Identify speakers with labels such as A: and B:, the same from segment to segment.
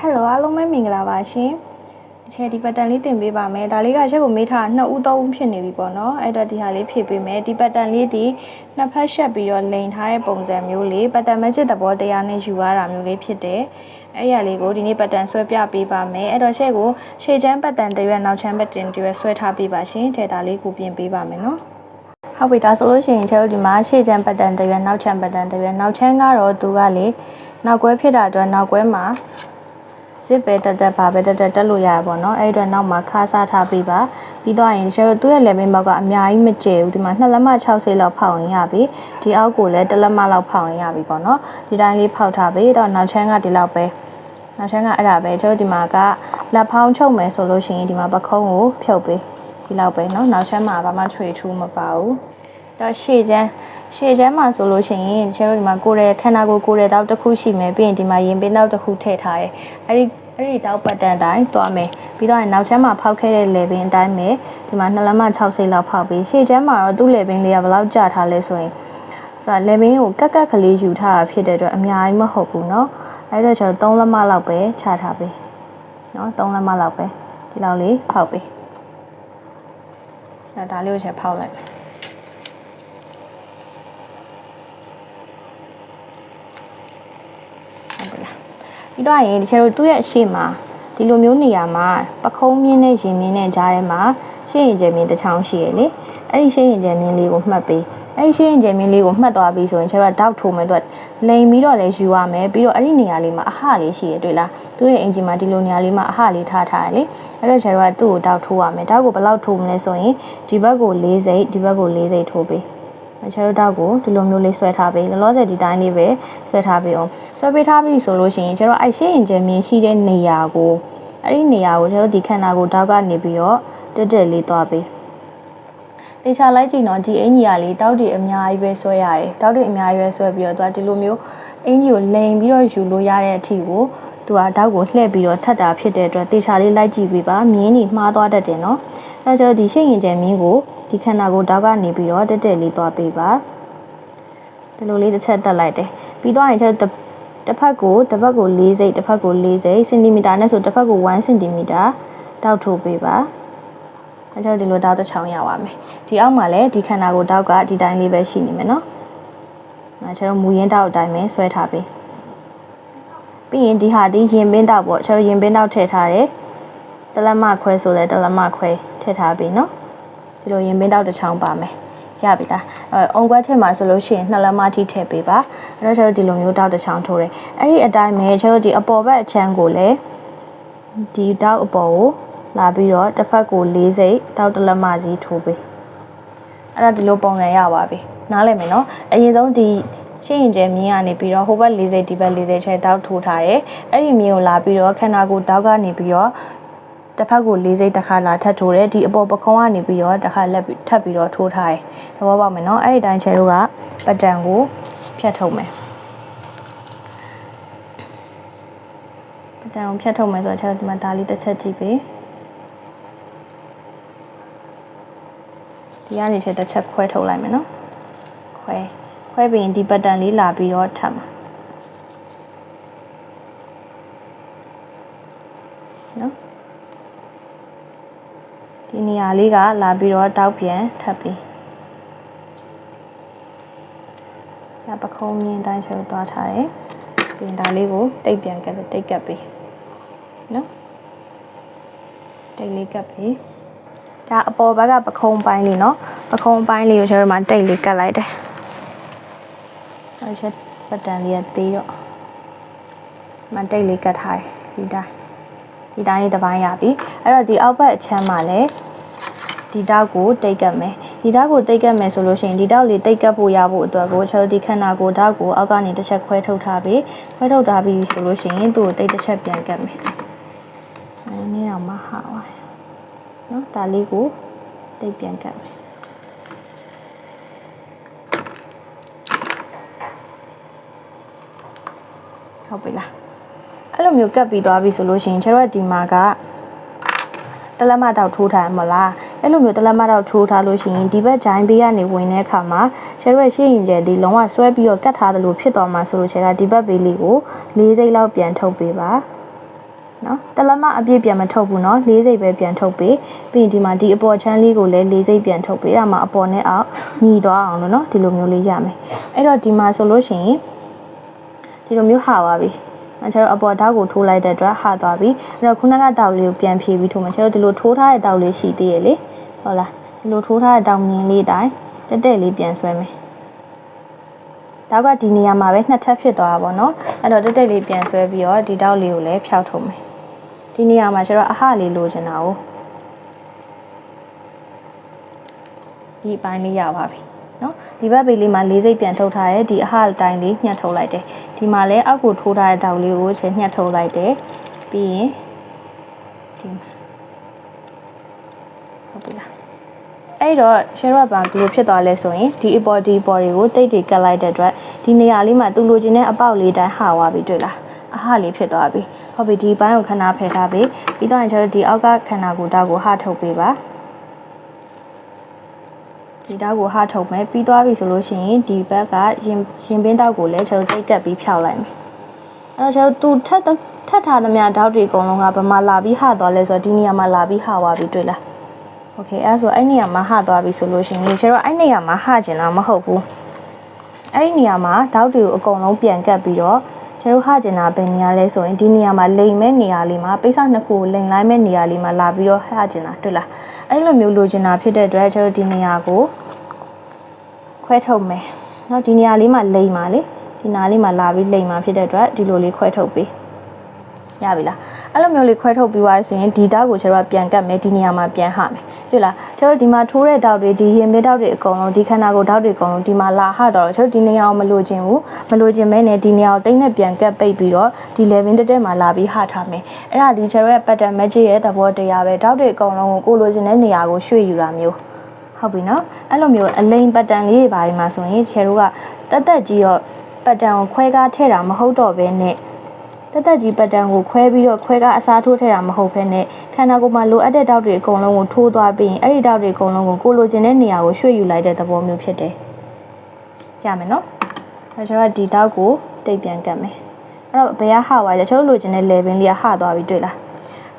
A: ဟယ်လိုအားလုံးပဲမင်္ဂလာပါရှင်ဒီချက်ဒီပတ်တန်လေးတင်ပေးပါမယ်ဒါလေးကရက်ကိုမေးထားနှစ်ဦးသုံးဦးဖြစ်နေပြီပေါ့နော်အဲ့တော့ဒီဟာလေးဖြည့်ပေးမယ်ဒီပတ်တန်လေးဒီနှစ်ဖက်ရှက်ပြီးတော့လိန်ထားတဲ့ပုံစံမျိုးလေးပတ်တန်မချစ်သဘောတရားနဲ့ယူရတာမျိုးလေးဖြစ်တယ်အဲ့ရလေးကိုဒီနေ့ပတ်တန်ဆွဲပြပေးပါမယ်အဲ့တော့ချက်ကိုရှေ့ချမ်းပတ်တန်တရွက်နောက်ချမ်းပတ်တန်တရွက်ဆွဲထားပေးပါရှင်ထဲတာလေးကိုပြင်ပေးပါမယ်နော်ဟုတ်ပြီဒါဆိုလို့ရှိရင်ကျတို့ဒီမှာရှေ့ချမ်းပတ်တန်တရွက်နောက်ချမ်းပတ်တန်တရွက်နောက်ချမ်းကတော့သူကလေနောက်ကွဲဖြစ်တာအတွက်နောက်ကွဲမှာ စစ်ပဲတက်တက်ပါပဲတက်တက်တက်လို့ရရပါတော့အဲ့ဒီအတွက်နောက်မှာခါစားထားပြီးပါပြီးတော့ရင်ကျတို့သူ့ရဲ့ level ဘောက်ကအများကြီးမကျဘူးဒီမှာ2လက်မ60လောက်ဖောက်ရင်ရပြီဒီအောက်ကိုလည်း1လက်မလောက်ဖောက်ရင်ရပြီပေါ့နော်ဒီတိုင်းလေးဖောက်ထားပြီးတော့နောက်ချမ်းကဒီလောက်ပဲနောက်ချမ်းကအဲ့ဒါပဲကျတို့ဒီမှာကလက်ဖောင်းချုပ်မယ်ဆိုလို့ရှိရင်ဒီမှာပခုံးကိုဖြုတ်ပေးဒီလောက်ပဲเนาะနောက်ချမ်းမှာဘာမှထွေထူးမပါဘူး တော့ရှေ့ချမ်းရှေ့ချမ်းမှာဆိုလို့ရှိရင်ကျတို့ဒီမှာကိုယ်ရဲ့ခန္ဓာကိုယ်ကိုယ်ရဲ့တောက်တစ်ခုရှိမယ်ပြီးရင်ဒီမှာရင်ပင်တောက်တစ်ခုထည့်ထားရဲအဲ့ဒီအဲ့ဒီတောက်ပတ်တန်တိုင်းသွားမယ်ပြီးတော့နောက်ချမ်းမှာဖောက်ခဲ့တဲ့လေပင်အတိုင်းပဲဒီမှာနှစ်လက်မ60လောက်ဖောက်ပြီးရှေ့ချမ်းမှာတော့သူ့လေပင်လေးကဘယ်လောက်ကြာထားလဲဆိုရင်သူကလေပင်ကိုကက်ကက်ကလေးယူထားတာဖြစ်တဲ့အတွက်အများကြီးမဟုတ်ဘူးเนาะအဲ့တော့ကျွန်တော်3လက်မလောက်ပဲခြားထားပေးเนาะ3လက်မလောက်ပဲဒီလောက်လေးဖောက်ပေးအဲ့ဒါလေးကိုချက်ဖောက်လိုက်မယ် ဟုတ်ကဲ့ ပြီးတော့ရင်ဒီချေတို့သူ့ရဲ့အရှိမဒီလိုမျိုးနေရာမှာပခုံးမြင်းနဲ့ရင်မြင်းနဲ့ကြားထဲမှာရှင်းရင်ကျယ်မြင်းတစ်ချောင်းရှိရလေအဲ့ဒီရှင်းရင်ကျယ်မြင်းလေးကိုမှတ်ပေးအဲ့ဒီရှင်းရင်ကျယ်မြင်းလေးကိုမှတ်သွားပြီးဆိုရင်ချေတို့ကတောက်ထိုးမယ်သူကလိန်ပြီးတော့လည်းယူရမယ်ပြီးတော့အဲ့ဒီနေရာလေးမှာအဟလေးရှိရတွေ့လားသူ့ရဲ့အင်ဂျင်မှာဒီလိုနေရာလေးမှာအဟလေးထားထားတယ်လေအဲ့တော့ချေတို့ကသူ့ကိုတောက်ထိုးရမယ်တောက်ကိုဘယ်လောက်ထိုးမလဲဆိုရင်ဒီဘက်ကို၄စိတ်ဒီဘက်ကို၄စိတ်ထိုးပေးအ ချေတို့တောက်ကိုဒီလိုမျိုးလေးဆွဲထားပေးလောလောဆယ်ဒီတိုင်းလေးပဲဆွဲထားပေးအောင်ဆွဲပေးထားပြီဆိုလို့ရှိရင်ကျတော့အဲ့ရှင်းရင်ကျမြင်ရှိတဲ့နေရာကိုအဲ့ဒီနေရာကိုကျတော့ဒီခန္ဓာကိုယ်တောက်ကနေပြီးတော့တက်တက်လေးသွားပေးတေချာလိုက်ကြည့်တော့ဒီအင်ကြီးကလေးတောက်တွေအများကြီးပဲဆွဲရတယ်တောက်တွေအများကြီးပဲဆွဲပြီးတော့သူကဒီလိုမျိုးအင်ကြီးကိုလိန်ပြီးတော့ယူလို့ရတဲ့အထိကိုသူကတောက်ကိုလှည့်ပြီးတော့ထပ်တာဖြစ်တဲ့အတွက်တေချာလေးလိုက်ကြည့်ပေးပါမြင်းနေမှားသွားတတ်တယ်နော်အဲကျတော့ဒီရှင်းရင်ကျမြင်းကို ဒီခန္ဓာကိုယ်တောက်ကနေပြီးတော့တက်တက်လေးသွားပေးပါဒီလိုလေးတစ်ချက်တက်လိုက်တယ်ပြီးတော့ရင်ကျတော့တစ်ဖက်ကိုတစ်ဖက်ကို၄စိတ်တစ်ဖက်ကို၄စိတ်စင်တီမီတာနဲ့ဆိုတစ်ဖက်ကို1စင်တီမီတာတောက်ထိုးပေးပါအဲကျတော့ဒီလိုတောက်တစ်ချောင်းရပါမယ်ဒီအောက်မှာလည်းဒီခန္ဓာကိုယ်တောက်ကဒီတိုင်းလေးပဲရှိနေမယ်နော်အဲကျတော့မူရင်းတောက်အတိုင်းပဲဆွဲထားပေးပြီးရင်ဒီဟာဒီရင်ပင်းတောက်ပေါ့ကျတော့ရင်ပင်းတောက်ထည့်ထားတယ်တလက်မခွဲဆိုလဲတလက်မခွဲထည့်ထားပေးနော် ဒီလိုရင်ပင်းတောက်တစ်ချောင်းပါမယ်ရပြီလားအဲအုံကွက်ထည့်မှာဆိုလို့ရှိရင်နှစ်လက်မထိထည့်ပေးပါအဲ့တော့ကျတော့ဒီလိုမျိုးတောက်တစ်ချောင်းထိုးတယ်အဲ့ဒီအတိုင်းပဲကျတော့ဒီအပေါ်ဘက်အချမ်းကိုလည်းဒီတောက်အပေါ်ကိုလာပြီးတော့တစ်ဖက်ကို၄စိတ်တောက်တစ်လက်မစီထိုးပေးအဲ့ဒါဒီလိုပုံစံရပါပြီနားလည်မယ်နော်အရင်ဆုံးဒီရှင်းရင်ကျဲမြင်းကနေပြီးတော့ဟိုဘက်၄စိတ်ဒီဘက်၄စိတ်ချဲတောက်ထိုးထားတယ်အဲ့ဒီမြင်းကိုလာပြီးတော့ခန္ဓာကိုယ်တောက်ကနေပြီးတော့ တစ်ဖက်ကို၄စိတ်တစ်ခါလာထပ်ထိုးတယ်ဒီအပေါ်ပခုံးကနေပြီးတော့တစ်ခါလက်ပြီးထပ်ပြီးတော့ထိုးထားတယ်သဘောပေါက်မယ်နော်အဲ့ဒီတိုင်းချဲတို့ကပတ်တန်ကိုဖြတ်ထုတ်မယ်ပတ်တန်ကိုဖြတ်ထုတ်မယ်ဆိုတော့ချဲဒီမှာဒါလေးတစ်ချက်ကြည့်ပေးဒီကနေချဲတစ်ချက်ခွဲထုတ်လိုက်မယ်နော်ခွဲခွဲပြီးရင်ဒီပတ်တန်လေးလာပြီးတော့ထပ်မှာနော် ဒီနေရာလေးကလာပြီးတော့တောက်ပြန်ထပ်ပြီးညပခုံးမြင်းတိုင်းချုပ်သွားထားတယ်ပြင်ဒါလေးကိုတိတ်ပြန်ကတ်တိတ်ကပ်ပြီးနော်တိတ်လေးကပ်ပြီးဒါအပေါ်ဘက်ကပခုံးပိုင်းလေးနော်ပခုံးပိုင်းလေးကိုကျွန်တော်တို့မှတိတ်လေးကတ်လိုက်တယ်အဲချက်ပတ်တန်လေးကသေးတော့မတိတ်လေးကတ်ထားတယ်ဒီတိုင်းဒီတိုင်းလေးတစ်ပိုင်းရပြီအဲ့တော့ဒီအောက်ဘက်အချမ်းမှာလည်း ဒီတောက်ကိုတိတ်ကပ်မယ်ဒီတောက်ကိုတိတ်ကပ်မယ်ဆိုလို့ရှိရင်ဒီတောက်လေးတိတ်ကပ်ဖို့ရဖို့အတွက်ကိုချောဒီခန္ဓာကိုယ်တောက်ကိုအောက်ကနေတစ်ချက်ခွဲထုတ်ထားပြီးခွဲထုတ်ထားပြီးဆိုလို့ရှိရင်သူ့ကိုတိတ်တစ်ချက်ပြန်ကပ်မယ်အဲနည်းတော့မဟာပါနော်ဒါလေးကိုတိတ်ပြန်ကပ်မယ်ဟုတ်ပြီလားအဲ့လိုမျိုးကပ်ပြီးသွားပြီဆိုလို့ရှိရင်ကျတော့ဒီမှာကတလက်မတောက်ထိုးထားမလား အဲ့လိုမျိုးတလက်မတောက်ထိုးထားလို့ရှိရင်ဒီဘက်ဂျိုင်းဘေးကနေဝင်တဲ့အခါမှာကျတော့ရှေ့ရင်ကျဲဒီလုံးဝဆွဲပြီးတော့ကတ်ထားသလိုဖြစ်သွားမှာဆိုလို့ချက်ကဒီဘက်ဘေးလေးကို၄စိတ်လောက်ပြန်ထုတ်ပေးပါနော်တလက်မအပြည့်ပြန်မထုတ်ဘူးနော်လေးစိတ်ပဲပြန်ထုတ်ပေးပြီးရင်ဒီမှာဒီအပေါ်ချမ်းလေးကိုလည်းလေးစိတ်ပြန်ထုတ်ပေးအဲ့ဒါမှအပေါ်နဲ့အောက်ညီသွားအောင်လို့နော်ဒီလိုမျိုးလေးရမယ်အဲ့တော့ဒီမှာဆိုလို့ရှိရင်ဒီလိုမျိုးဟာပါပြီအဲကျတော့အပေါ်ဓာတ်ကိုထိုးလိုက်တဲ့အတွက်ဟာသွားပြီအဲ့တော့ခုနကတောက်လေးကိုပြန်ဖြည့်ပြီးထိုးမယ်ကျတော့ဒီလိုထိုးထားတဲ့တောက်လေးရှိသေးရဲ့လေ ဟုတ်လားဒီလိုထိုးထားတဲ့တောက်မြင်လေးတိုင်းတက်တက်လေးပြန်ဆွဲမယ်တောက်ကဒီနေရာမှာပဲနှစ်ထပ်ဖြစ်သွားတာပေါ့နော်အဲ့တော့တက်တက်လေးပြန်ဆွဲပြီးတော့ဒီတောက်လေးကိုလည်းဖျောက်ထုတ်မယ်ဒီနေရာမှာကျတော့အဟလေးလိုချင်တာ哦ဒီအပိုင်းလေးရပါပြီနော်ဒီဘက်ဘေးလေးမှာလေးစိတ်ပြန်ထုတ်ထားရဲဒီအဟတိုင်းလေးညှက်ထုတ်လိုက်တယ်ဒီမှာလည်းအောက်ကိုထိုးထားတဲ့တောက်လေးကိုချက်ညှက်ထုတ်လိုက်တယ်ပြီးရင်ဒီမှာဟုတ်ပြီလား အဲ့တော့ share ဘာဘယ်လိုဖြစ်သွားလဲဆိုရင်ဒီအပေါ်ဒီအပေါ်တွေကိုတိတ်တိတ်ကတ်လိုက်တဲ့အတွက်ဒီနေရာလေးမှာသူလိုချင်တဲ့အပေါက်လေးတိုင်းဟာသွားပြီတွေ့လားအဟလေးဖြစ်သွားပြီဟုတ်ပြီဒီဘိုင်းကိုခဏဖယ်ထားပြီပြီးတော့ကျွန်တော်ဒီအောက်ကခန္ဓာကိုယ်တောက်ကိုဟထုတ်ပေးပါဒီတောက်ကိုဟထုတ်မယ်ပြီးသွားပြီဆိုလို့ရှိရင်ဒီဘက်ကရင်ရင်ပင်းတောက်ကိုလည်းကျွန်တော်တိတ်ကတ်ပြီးဖြောက်လိုက်မယ်အဲ့တော့ကျွန်တော်သူထက်ထက်ထားသမျှတောက်တွေအကုန်လုံးကဘယ်မှာလာပြီးဟသွားလဲဆိုတော့ဒီနေရာမှာလာပြီးဟသွားပြီတွေ့လား โอเคအဲ့ဆိုအဲ့နေရာမှာဟသွားပြီဆိုလို့ရှိရင်ကျွန်တော်အဲ့နေရာမှာဟကျင်တာမဟုတ်ဘူးအဲ့ဒီနေရာမှာတောက်တွေကိုအကုန်လုံးပြန်ကတ်ပြီးတော့ကျွန်တော်ဟကျင်တာဘယ်နေရာလဲဆိုရင်ဒီနေရာမှာလိမ်မဲ့နေရာလေးမှာပိတ်စနှစ်ခုကိုလိမ်လိုက်မဲ့နေရာလေးမှာလာပြီးတော့ဟကျင်တာတွေ့လားအဲ့လိုမျိုးလိုချင်တာဖြစ်တဲ့အတွက်ကျွန်တော်ဒီနေရာကိုခွဲထုတ်မယ်เนาะဒီနေရာလေးမှာလိမ်ပါလေဒီနားလေးမှာလာပြီးလိမ်ပါဖြစ်တဲ့အတွက်ဒီလိုလေးခွဲထုတ်ပေးရပြီလား အဲ့လိုမျိုးလေးခွဲထုတ်ပြီးသွားဆိုရင်ဒီတောက်ကိုကျွန်တော်ပြန်ကတ်မယ်ဒီနေရာမှာပြန်ဟမယ်တွေ့လားကျွန်တော်ဒီမှာထိုးတဲ့တောက်တွေဒီရင်မဲတောက်တွေအကုန်လုံးဒီခန္ဓာကိုယ်တောက်တွေအကုန်လုံးဒီမှာလာဟတော့ကျွန်တော်ဒီနေရာကိုမလိုချင်ဘူးမလိုချင်မဲနဲ့ဒီနေရာကိုတိတ်နဲ့ပြန်ကတ်ပိတ်ပြီးတော့ဒီ11တက်တက်မှာလာပြီးဟထားမယ်အဲ့ဒါဒီကျွန်တော်ရဲ့ pattern magic ရဲ့သဘောတရားပဲတောက်တွေအကုန်လုံးကိုကိုလိုချင်တဲ့နေရာကိုရွှေ့ယူတာမျိုးဟုတ်ပြီနော်အဲ့လိုမျိုးအလိန် pattern လေးတွေပါဒီမှာဆိုရင်ချယ်တို့ကတက်တက်ကြီးတော့ pattern ကိုခွဲကားထည့်တာမဟုတ်တော့ဘဲနဲ့ တက်တက်ကြီးပတ်တန်ကိုခွဲပြီးတော့ခွဲကအစားထိုးထည့်တာမဟုတ်ဘဲနဲ့ခန္ဓာကိုယ်မှာလိုအပ်တဲ့တောက်တွေအကုန်လုံးကိုထိုးသွားပြီးရင်အဲ့ဒီတောက်တွေအကုန်လုံးကိုကိုလိုချင်တဲ့နေရာကိုရွှေ့ယူလိုက်တဲ့သဘောမျိုးဖြစ်တယ်။ရမယ်နော်။အဲကျွန်တော်ဒီတောက်ကိုတိတ်ပြန်ကတ်မယ်။အဲ့တော့ဘယ်ကဟဝါလဲကျွန်တော်လိုချင်တဲ့ level လေးကဟသွားပြီတွေ့လား။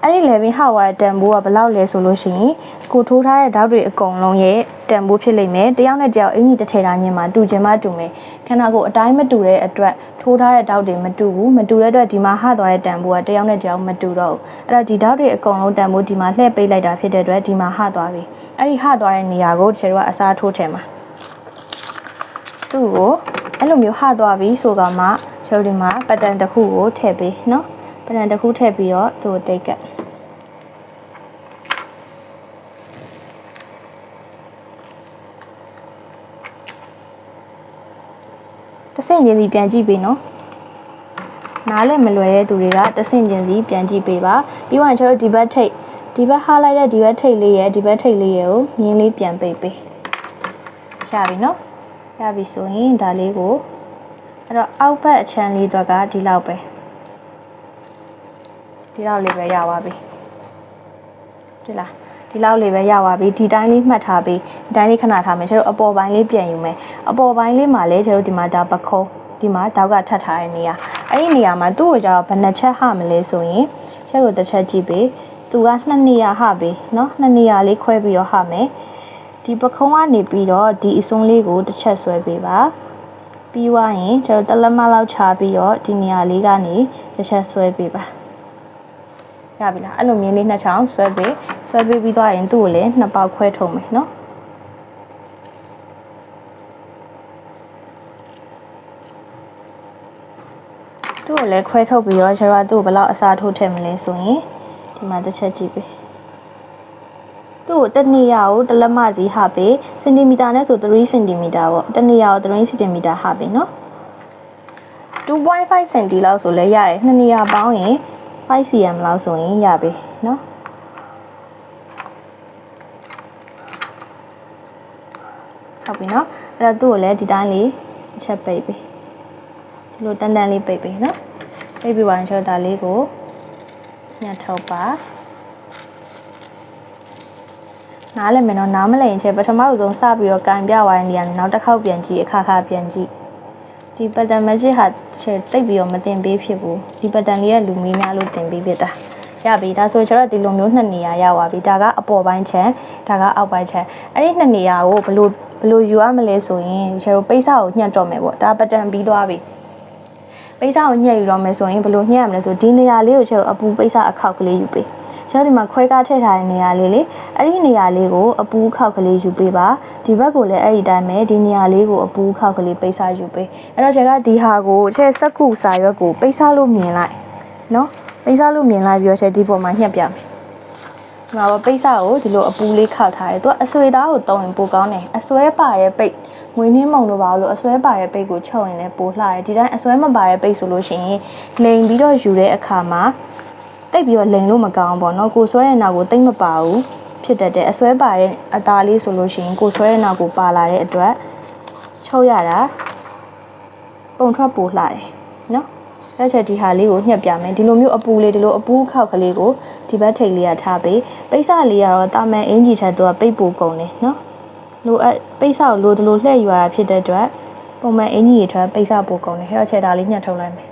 A: အဲ့ဒီ level ဟဝါတန်ဖိုးကဘယ်လောက်လဲဆိုလို့ရှိရင်ကိုထိုးထားတဲ့တောက်တွေအကုန်လုံးရဲ့တန်ဖိုးဖြစ်လိမ့်မယ်။တယောက်နဲ့တယောက်အင်ကြီးတစ်ထည်သားညင်မှာတူချင်မှတူမယ်။ခန္ဓာကိုယ်အတိုင်းမတူတဲ့အတွက်ထိုးထားတဲ့တောက်တွေမတူဘူး။မတူတဲ့အတွက်ဒီမှာဟသွားတဲ့တန်ဖိုးကတယောက်နဲ့တယောက်မတူတော့ဘူး။အဲ့တော့ဒီတောက်တွေအကုန်လုံးတန်ဖိုးဒီမှာလှည့်ပိတ်လိုက်တာဖြစ်တဲ့အတွက်ဒီမှာဟသွားပြီ။အဲ့ဒီဟသွားတဲ့နေရာကိုကျွန်တော်ကအစားထိုးထည့်မှာ။သူ့ကိုအဲ့လိုမျိုးဟသွားပြီဆိုကမှကျွန်တော်ဒီမှာပတ်တန်တစ်ခုကိုထည့်ပေးနော်။ ပတ်တန်တစ်ခုထည့်ပြီးတော့သူ့ကိုတိတ်ကတ်တဆင့်ချင်းစီပြန်ကြည့်ပေးနော်နားလည်းမလွယ်တဲ့သူတွေကတဆင့်ချင်းစီပြန်ကြည့်ပေးပါပြီးတော့ကျွန်တော်ဒီဘက်ထိတ်ဒီဘက်ဟားလိုက်တဲ့ဒီဘက်ထိတ်လေးရဲ့ဒီဘက်ထိတ်လေးရဲ့ကိုမြင်းလေးပြန်ပိတ်ပေးရပြီနော်ရပြီဆိုရင်ဒါလေးကိုအဲ့တော့အောက်ဘက်အချမ်းလေးတော့ကဒီလောက်ပဲ ဒီလောက်လေးပဲရပါပြီဒီလားဒီလောက်လေးပဲရပါပြီဒီတိုင်းလေးမှတ်ထားပြီးဒီတိုင်းလေးခဏထားမယ်ကျတို့အပေါ်ပိုင်းလေးပြန်ယူမယ်အပေါ်ပိုင်းလေးမှာလည်းကျတို့ဒီမှာဒါပခုံးဒီမှာတောက်ကထပ်ထားတဲ့နေရာအဲ့ဒီနေရာမှာသူ့ကိုကျတော့ဘယ်နှချက်ဟမလဲဆိုရင်ချက်ကိုတစ်ချက်ကြည့်ပေးသူကနှစ်နေရာဟပေးเนาะနှစ်နေရာလေးခွဲပြီးတော့ဟမယ်ဒီပခုံးကနေပြီးတော့ဒီအစွန်းလေးကိုတစ်ချက်ဆွဲပေးပါပြီးွားရင်ကျတော့တလက်မလောက်ချပြီးတော့ဒီနေရာလေးကနေတစ်ချက်ဆွဲပေးပါ ရပြီလားအဲ့လိုမြင်းလေးနှစ်ချောင်းဆွဲပေးဆွဲပေးပြီးသွားရင်သူ့ကိုလည်းနှစ်ပေါက်ခွဲထုတ်မယ်နော်သူ့ကိုလည်းခွဲထုတ်ပြီးတော့ကျတော့သူ့ကိုဘယ်လောက်အစားထိုးထည့်မလဲဆိုရင်ဒီမှာတစ်ချက်ကြည့်ပေးသူ့ကိုတနေရကိုတလက်မစီဟာပေးစင်တီမီတာနဲ့ဆို3စင်တီမီတာပေါ့တနေရကို3စင်တီမီတာဟာပေးနော်2.5စင်တီလောက်ဆိုလဲရတယ်နှစ်နေရပေါင်းရင် 5 cm လောက်ဆိုရင်ရပြီเนาะဟုတ်ပြီเนาะအဲ့တော့သူ့ကိုလည်းဒီတိုင်းလေးအချက်ပိတ်ပြီဒီလိုတန်တန်လေးပိတ်ပြီเนาะပိတ်ပြီးပါရင်ကျွန်တော်ဒါလေးကိုညှက်ထုတ်ပါနားလည်းမယ်နော်နားမလည်ရင်ချက်ပထမဆုံးစပြီးတော့ကန်ပြသွားရင်ဒီကနေနောက်တစ်ခေါက်ပြန်ကြည့်အခါခါပြန်ကြည့် ဒီ pattern magic ဟာချက်တိတ်ပြီးတော့မတင်ပေးဖြစ်ဘူးဒီ pattern လေးကလူမီးများလို့တင်ပေးဖြစ်တာရပြီဒါဆိုရင်ကျွန်တော်ဒီလိုမျိုးနှစ်နေရာရပါပြီဒါကအပေါ်ပိုင်းချမ်းဒါကအောက်ပိုင်းချမ်းအဲ့ဒီနှစ်နေရာကိုဘယ်လိုဘယ်လိုယူရမလဲဆိုရင်ကျွန်တော်ပိတ်စာကိုညှက်တော့မယ်ပေါ့ဒါပတန်ပြီးသွားပြီပိတ်စာကိုညှက်ယူတော့မယ်ဆိုရင်ဘယ်လိုညှက်ရမလဲဆိုဒီနေရာလေးကိုကျွန်တော်အပူပိတ်စာအခောက်ကလေးယူပေး ကျွန်တော်ဒီမှာခွဲကားထည့်ထားတဲ့နေရာလေးလေအဲ့ဒီနေရာလေးကိုအပူခောက်ကလေးယူပေးပါဒီဘက်ကိုလည်းအဲ့ဒီတိုင်းပဲဒီနေရာလေးကိုအပူခောက်ကလေးပိတ်စာယူပေးအဲ့တော့ကျွန်တော်ကဒီဟာကိုချဲစက်ကူစာရွက်ကိုပိတ်စာလို့မြင်လိုက်နော်ပိတ်စလို့မြင်လိုက်ပြီးတော့ချက်ဒီပေါ်မှာညှက်ပြမယ်ဒီမှာတော့ပိတ်စကိုဒီလိုအပူလေးခောက်ထားတယ်သူကအဆွေသားကိုတုံးရင်ပိုကောင်းတယ်အဆွဲပါတဲ့ပိတ်ငွေနှင်းမုံတို့ပါလို့အဆွဲပါတဲ့ပိတ်ကိုချုပ်ရင်လည်းပိုလှတယ်ဒီတိုင်းအဆွဲမပါတဲ့ပိတ်ဆိုလို့ရှိရင်လိန်ပြီးတော့ယူတဲ့အခါမှာ တိတ်ပြီးတော့လိန်လို့မကောင်းဘူးပေါ့နော်ကိုဆွဲတဲ့နောက်ကိုတိတ်မပါဘူးဖြစ်တတ်တယ်အဆွဲပါတဲ့အသားလေးဆိုလို့ရှိရင်ကိုဆွဲတဲ့နောက်ကိုပါလာတဲ့အတွက်ချုပ်ရတာပုံထွက်ပိုလှတယ်နော်လက်ချက်ဒီဟာလေးကိုညှက်ပြမယ်ဒီလိုမျိုးအပူလေးဒီလိုအပူခောက်ကလေးကိုဒီဘက်ထိပ်လေးကထားပေးပိတ်စလေးကတော့တာမန်အင်ဂျီထက်တော့ပိတ်ပူကုန်တယ်နော်လိုအပ်ပိတ်စကိုလိုဒီလိုလှည့်ယူရတာဖြစ်တဲ့အတွက်ပုံမှန်အင်ဂျီတွေထက်ပိတ်စပူကုန်တယ်အဲ့တော့ချက်ဒါလေးညှက်ထုတ်လိုက်မယ်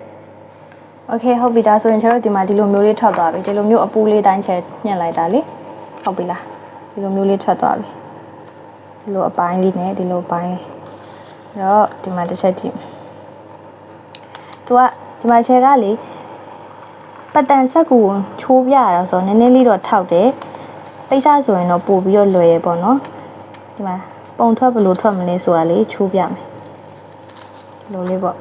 A: โอเคဟုတ်ပြီဒါဆိုရင်ကျွန်တော်ဒီမှာဒီလိုမျိုးလေးထွက်သွားပြီဒီလိုမျိုးအပူလေးတိုင်းချက်ညှက်လိုက်တာလေဟုတ်ပြီလားဒီလိုမျိုးလေးထွက်သွားပြီဒီလိုအပိုင်းလေးနဲ့ဒီလိုပိုင်းလေးအဲ့တော့ဒီမှာတစ်ချက်ကြည့် သူကဒီမှာချဲကလေပတ်တန်ဆက်ကူချိုးပြရတော့ဆိုတော့နည်းနည်းလေးတော့ထောက်တယ်ပိတ်စားဆိုရင်တော့ပို့ပြီးတော့လွယ်ရပေါ့နော်ဒီမှာပုံထွက်ဘယ်လိုထွက်မလဲဆိုတာလေချိုးပြမယ်ဒီလိုလေးပေါ့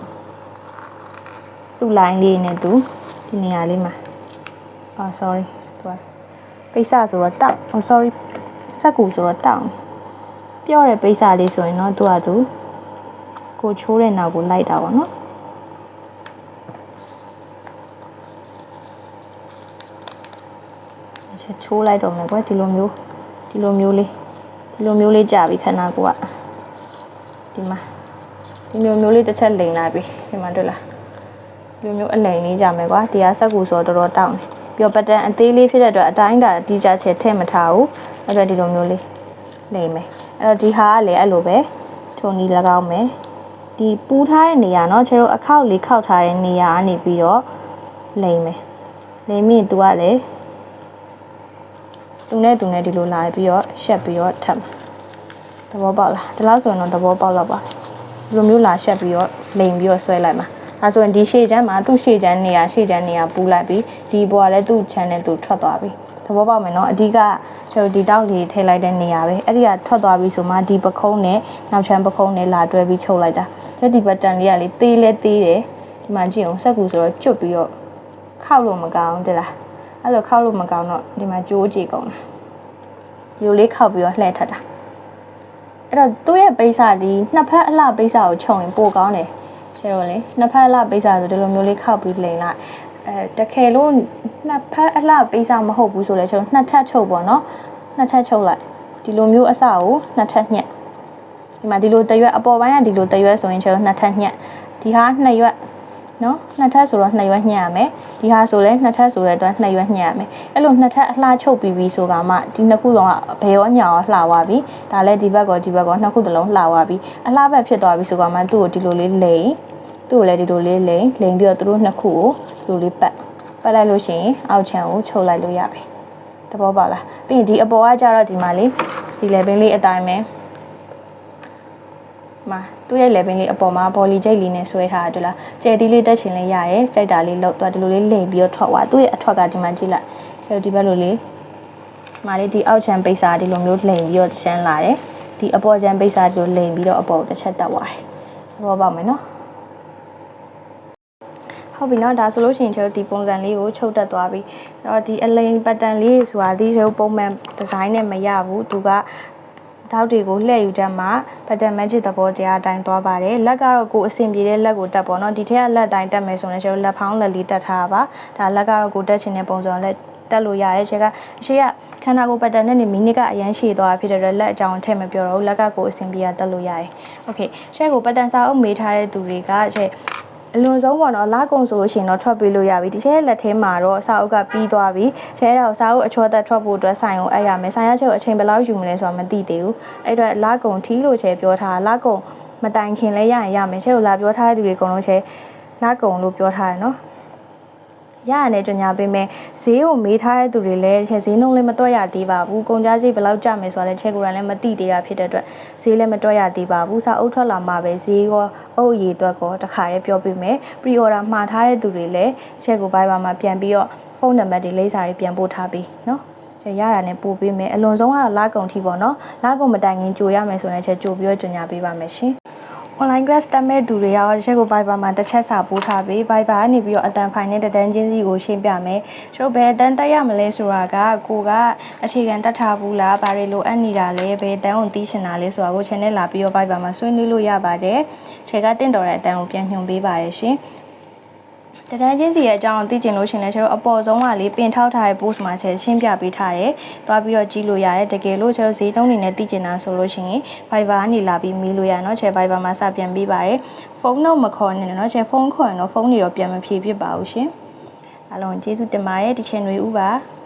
A: သူ့ line လေးနဲ့သူဒီနေရာလေးမှာအာ sorry သူကပိတ်စားဆိုတော့တောက် oh sorry ဆက်ကူဆိုတော့တောက်ပြော့တဲ့ပိတ်စားလေးဆိုရင်တော့သူကသူကိုချိုးတဲ့နောက်ကိုလိုက်တာပေါ့နော်ချက်ချိုးလိုက်တော့မယ်ကွယ်ဒီလိုမျိုးဒီလိုမျိုးလေးဒီလိုမျိုးလေးကြာပြီခဏကိုကဒီမှာဒီမျိုးမျိုးလေးတစ်ချက်လိန်လိုက်ပြီဒီမှာတွေ့လား ဒီလိုမျိုးအလိန်လေးကြာမယ်ကွာဒီကစက်ကူဆိုတော့တော်တော်တောင်းတယ်ပြီးတော့ပတန်အသေးလေးဖြစ်တဲ့အတွက်အတိုင်းတာတီးကြချက်ထည့်မထားဘူးအဲ့တော့ဒီလိုမျိုးလေးလိန်မယ်အဲ့တော့ဒီဟာကလည်းအဲ့လိုပဲထုံနီ၎င်းမယ်ဒီပူထားတဲ့နေရာเนาะကျတို့အခောက်လေးခောက်ထားတဲ့နေရာကနေပြီးတော့လိန်မယ်လိန်ပြီးရင် तू ကလည်း သူနဲ့သူနဲ့ဒီလိုလာပြီးတော့ရှက်ပြီးတော့ထပ်မှာသဘောပေါက်လားဒီလောက်ဆိုရင်တော့သဘောပေါက်တော့ပါဒီလိုမျိုးလာရှက်ပြီးတော့လိန်ပြီးတော့ဆွဲလိုက်မှာ ဒါဆိုရင်ဒီရှေ့ချမ်းမှာသူ့ရှေ့ချမ်းနေရာရှေ့ချမ်းနေရာပူလိုက်ပြီးဒီဘောကလည်းသူ့ချမ်းနဲ့သူထွက်သွားပြီသဘောပေါက်မယ်နော်အဓိကကျွန်တော်ဒီတောက်လေးထည့်လိုက်တဲ့နေရာပဲအဲ့ဒီကထွက်သွားပြီဆိုမှဒီပခုံးနဲ့နောက်ချမ်းပခုံးနဲ့လာတွဲပြီးချုပ်လိုက်တာချက်ဒီဘတ်တန်လေးကလေသေးလဲသေးတယ်ဒီမှာကြည့်အောင်စက်ကူဆိုတော့ကျွတ်ပြီးတော့ခောက်လို့မကောင်းဘူးတလားအဲ့လိုခောက်လို့မကောင်းတော့ဒီမှာကြိုးကြည့်ကုန်တာဒီလိုလေးခောက်ပြီးတော့လှည့်ထပ်တာအဲ့တော့သူ့ရဲ့ပိတ်စာဒီနှစ်ဖက်အလှပိတ်စာကိုခြုံရင်ပိုကောင်းတယ် ရှယ်တော့လေနှစ်ဖက်အလှပိတ်စာဆိုဒီလိုမျိုးလေးခောက်ပြီးလိန်လိုက်အဲတကယ်လို့နှစ်ဖက်အလှပိတ်စာမဟုတ်ဘူးဆိုလဲကျွန်တော်နှစ်ထပ်ချုပ်ပေါ့နော်နှစ်ထပ်ချုပ်လိုက်ဒီလိုမျိုးအစကိုနှစ်ထပ်ညက်ဒီမှာဒီလိုတရွက်အပေါ်ပိုင်းကဒီလိုတရွက်ဆိုရင်ကျွန်တော်နှစ်ထပ်ညက်ဒီဟာနှစ်ရွက် နော်နှစ်ထပ်ဆိုတော့နှစ်ရွက်ညက်ရမယ်ဒီဟာဆိုလဲနှစ်ထပ်ဆိုတဲ့အတွက်နှစ်ရွက်ညက်ရမယ်အဲ့လိုနှစ်ထပ်အလှချုပ်ပြီးပြီဆိုကမှဒီနှစ်ခုလုံးကဘယ်ရောညာရောလှသွားပြီဒါလည်းဒီဘက်ကောဒီဘက်ကောနှစ်ခုတလုံးလှသွားပြီအလှဘက်ဖြစ်သွားပြီဆိုကမှသူ့ကိုဒီလိုလေးလိန်သူ့ကိုလည်းဒီလိုလေးလိန်လိန်ပြီးတော့သူတို့နှစ်ခုကိုဒီလိုလေးပတ်ပတ်လိုက်လို့ရှိရင်အောက်ချမ်းကိုချုပ်လိုက်လို့ရပြီသဘောပေါက်လားပြီးရင်ဒီအပေါ်ကကြတော့ဒီမှာလေးဒီ level လေးအတိုင်းပဲ မှာသူ့ရဲ့ level လေးအပေါ်မှာ volley ကြိတ်လေးနဲ့ဆွဲထားတာတွေ့လားကျဲတီးလေးတက်ချင်လေးရတယ်ကြိုက်တာလေးလောက်သူကဒီလိုလေးလိမ်ပြီးတော့ထွက်သွားသူ့ရဲ့အထွက်ကဒီမှာကြည့်လိုက်ကျဲဒီဘက်လိုလေးမာလေးဒီအောက်ချန်ပိတ်စာဒီလိုမျိုးလိမ်ပြီးတော့ရှမ်းလာတယ်ဒီအပေါ်ချန်ပိတ်စာဒီလိုလိမ်ပြီးတော့အပေါ်တစ်ချက်တက်သွားတယ်သဘောပေါက်မယ်နော်ဟုတ်ပြီနော်ဒါဆိုလို့ရှိရင်ကျွန်တော်ဒီပုံစံလေးကိုချုပ်တက်သွားပြီအဲ့တော့ဒီအလိန်ပတ်တန်လေးဆိုတာဒီကျွန်တော်ပုံမှန်ဒီဇိုင်းနဲ့မရဘူးသူက ထောက်တွေကိုလှည့်ယူတတ်မှပတန်မက်ချစ်သဘောတရားအတိုင်းသွားပါတယ်လက်ကတော့ကိုအဆင်ပြေတဲ့လက်ကိုတက်ပေါ့နော်ဒီထက်ကလက်တိုင်းတက်မယ်ဆိုရင်ကျွန်တော်လက်ဖောင်းလက်လေးတက်ထားပါဒါလက်ကတော့ကိုတက်ချင်တဲ့ပုံစံလက်တက်လို့ရတယ်ချက်ကအရှိကခန္ဓာကိုယ်ပတန်နဲ့နေမိနစ်ကအရန်ရှည်သွားဖြစ်တဲ့အတွက်လက်အကြောင်းထည့်မပြောတော့ဘူးလက်ကကိုအဆင်ပြေရတက်လို့ရတယ်။ Okay ချက်ကိုပတန်စာအုပ်မေးထားတဲ့သူတွေကချက် အလွန်ဆုံးပေါ့နော်လာကုံဆိုလို့ရှိရင်တော့ထွက်ပေးလို့ရပြီဒီချက်လက်ထဲမှာတော့စာအုပ်ကပြီးသွားပြီချဲတော့စာအုပ်အချောသက်ထွက်ဖို့အတွက်ဆိုင်ကိုအဲ့ရမယ်ဆိုင်ရချက်ကိုအချိန်ဘယ်လောက်ယူမလဲဆိုတာမသိသေးဘူးအဲ့တော့လာကုံထီးလို့ချဲပြောထားလာကုံမတိုင်ခင်လဲရရင်ရမယ်ချက်ကိုလာပြောထားတဲ့သူတွေအကုန်လုံးချဲလာကုံလို့ပြောထားတယ်နော် ရရနဲ့ကြညာပေးမယ်ဈေးကိုမေးထားတဲ့သူတွေလည်းချက်ဈေးနှုန်းလည်းမတွက်ရသေးပါဘူးကုန်ကြဈေးဘယ်လောက်ကျမယ်ဆိုတာလည်းချက်ကိုယ်တိုင်လည်းမသိသေးတာဖြစ်တဲ့အတွက်ဈေးလည်းမတွက်ရသေးပါဘူးစာအုပ်ထွက်လာမှပဲဈေးရောအုပ်အရေးအတွက်ကောတစ်ခါရေးပြောပေးမယ် pre order မှာထားတဲ့သူတွေလည်းချက်ကို Viber မှာပြန်ပြီးတော့ဖုန်းနံပါတ်တွေလိပ်စာတွေပြန်ပို့ထားပေးနော်ချက်ရတာနဲ့ပို့ပေးမယ်အလွန်ဆုံးကတော့လကုန်ထိပေါ့နော်လကုန်မတိုင်ခင်ကြိုရမယ်ဆိုရင်ချက်ကြိုပြီးတော့ကြညာပေးပါမယ်ရှင် online class တက်မဲ့သူတွေရောချက်ကို Viber မှာတစ်ချက်စာပို့ထားပေး Viber ကနေပြီးတော့အတန်ဖိုင်နဲ့တတန်းချင်းစီကိုရှင်းပြမယ်။ကျွန်တော်ဘယ်အတန်းတက်ရမလဲဆိုတာကကိုကအခြေခံတက်ထားဘူးလားဘာတွေလိုအပ်နေတာလဲဘယ်အတန်းကိုသိချင်တာလဲဆိုတာကို channel လာပြီးတော့ Viber မှာဆွေးနွေးလို့ရပါတယ်။ချက်ကတင့်တော်တဲ့အတန်းကိုပြန်ညွှန်ပေးပါတယ်ရှင်။ တတန်းချင်းစီရဲ့အကြောင်းကိုသိချင်လို့ရှရင်လည်းကျွန်တော်အပေါ်ဆုံးကလေးပင်ထောက်ထားတဲ့ post မှာချက်ရှင်းပြပေးထားတယ်။သွားပြီးတော့ကြည့်လို့ရတယ်။တကယ်လို့ကျွန်တော်ဈေးတုံးနေနဲ့သိချင်တာဆိုလို့ရှိရင် Viber ကနေလာပြီးမေးလို့ရနော်ချက် Viber မှာစပြန်ပေးပါတယ်။ဖုန်းတော့မခေါ်နဲ့နော်ချက်ဖုန်းခေါ်ရင်တော့ဖုန်းတွေတော့ပြန်မဖြေဖြစ်ပါဘူးရှင်။အားလုံးကျေးဇူးတင်ပါတယ်ဒီချန်တွေဥပါ။